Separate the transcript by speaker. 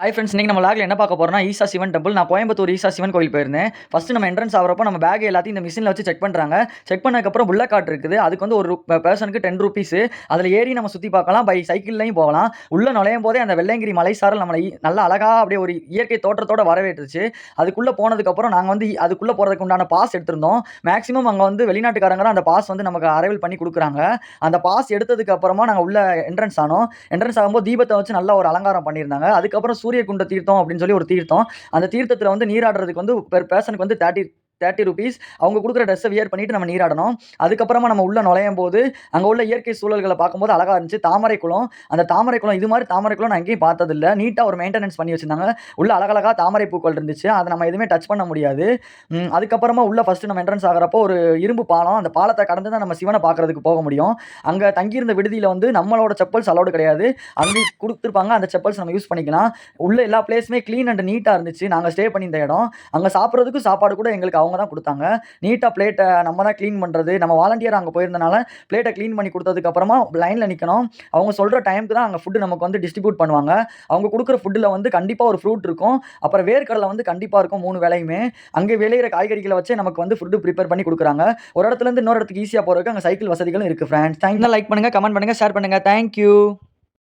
Speaker 1: Hi friends இன்றைக்கி நம்ம லாகில் என்ன பார்க்க போகிறோம்னா ஈசா சிவன் டெம்பிள் நான் கோயம்புத்தூர் ஈசா சிவன் கோயில் போயிருந்தேன். ஃபஸ்ட்டு நம்ம என்ட்ரன்ஸ் ஆகிறப்போ நம்ம பேக் எல்லாத்தையும் இந்த மிஷினில் வச்சு செக் பண்ணுறாங்க செக் பண்ணதுக்கப்புறம் உள்ள கார்டு இருக்குது. அதுக்கு வந்து ஒரு பர்சனுக்கு டென் ருபீஸு அதில் ஏறி நம்ம சுற்றி பார்க்கலாம். பை சைக்கிள்லையும் போகலாம். உள்ளே நுழையும் போதே அந்த வெள்ளையங்கிரி மலைசாரல் நம்மளை நல்லா அழகாக அப்படியே ஒரு இயற்கை தோற்றத்தோட வரவேற்றுச்சு. அதுக்குள்ளே போனதுக்கப்புறம் நாங்கள் வந்து அதுக்குள்ளே போகிறதுக்கு உண்டான பாஸ் எடுத்திருந்தோம். மேக்ஸிமம் அங்கே வந்து வெளிநாட்டுக்காரங்க அந்த பாஸ் வந்து நமக்கு அரைவல் பண்ணி கொடுக்குறாங்க. அந்த பாஸ் எடுத்ததுக்கு அப்புறமா நாங்கள் உள்ள என்ட்ரன்ஸ் ஆனோம். என்ட்ரன்ஸ் ஆகும்போது தீபத்தை வச்சு நல்ல ஒரு அலங்காரம் பண்ணியிருந்தாங்க. அதுக்கப்புறம் சூரிய குண்ட தீர்த்தம் அப்படின்னு சொல்லி ஒரு தீர்த்தம். அந்த தீர்த்தத்தில் வந்து நீராடுறதுக்கு வந்து பெர் பேர்சனுக்கு வந்து தேர்ட்டி தேர்ட்டி ருபீஸ் அவங்க கொடுக்குற ட்ரெஸ்ஸை வியர் பண்ணிட்டு நம்ம நீராடணும். அதுக்கப்புறமா நம்ம உள்ள நுழையும் போது அங்கே உள்ள இயற்கை சூழல்களை பார்க்கும்போது அழகா இருந்துச்சு. தாமரை குளம். அந்த தாமரை குளம் இது மாதிரி தாமரை குளம் நான் எங்கேயும் பார்த்ததில்ல. நீட்டாக ஒரு மெயின்டெனன்ஸ் பண்ணி வச்சிருந்தாங்க. உள்ள அழகழகாக தாமரை பூக்கள் இருந்துச்சு. அதை நம்ம எதுவுமே டச் பண்ண முடியாது. அதுக்கப்புறமா உள்ள ஃபஸ்ட்டு நம்ம என்ட்ரன்ஸ் ஆகிறப்போ ஒரு இரும்பு பாலம் அந்த பாலத்தை கடந்து தான் நம்ம சிவனை பார்க்கறதுக்கு போக முடியும். அங்கே தங்கியிருந்த விடுதியில் வந்து நம்மளோட செப்பல்ஸ் அலோடு கிடையாது. அங்கே கொடுத்துருப்பாங்க. அந்த செப்பல்ஸ் நம்ம யூஸ் பண்ணிக்கலாம். உள்ள எல்லா பிளேஸுமே க்ளீன் அண்ட் நீட்டாக இருந்துச்சு. நாங்கள் ஸ்டே பண்ணியிருந்த இடம். அங்கே சாப்பிட்றதுக்கு சாப்பாடு கூட எங்களுக்கு அவங்க தான் கொடுத்தாங்க. நீட்டாக பிளேட்டை நம்ம தான் க்ளீன் பண்ணுறது நம்ம வாலண்டியர் அங்கே போயிருந்தனால பிளேட்டை க்ளீன் பண்ணி கொடுத்ததுக்கப்புறமா லைனில் நிற்கணும் அவங்க சொல்கிற டைமுக்கு தான் அங்கே ஃபுட்டு நமக்கு வந்து டிஸ்ட்ரிபியூட் பண்ணுவாங்க. அவங்க கொடுக்குற ஃபுட்டில் வந்து கண்டிப்பாக ஒரு ஃப்ரூட் இருக்கும். அப்புறம் வேர்க்கடலை வந்து கண்டிப்பாக இருக்கும் மூணு வேலையுமே அங்கே விளையிற காய்கறிகளை வச்சு நமக்கு வந்து ஃபுட்டு ப்ரிப்பேர் பண்ணி கொடுக்குறாங்க. ஒரு இடத்துலேருந்து இன்னொரு இடத்துக்கு ஈஸியாக போகிறதுக்கு அங்கே சைக்கிள் வசதிகளும் இருக்குது ஃப்ரெண்ட்ஸ் தேங்க்யூ லைக் பண்ணுங்கள் கமெண்ட் பண்ணுங்கள் ஷேர் பண்ணுங்கள் தேங்க்யூ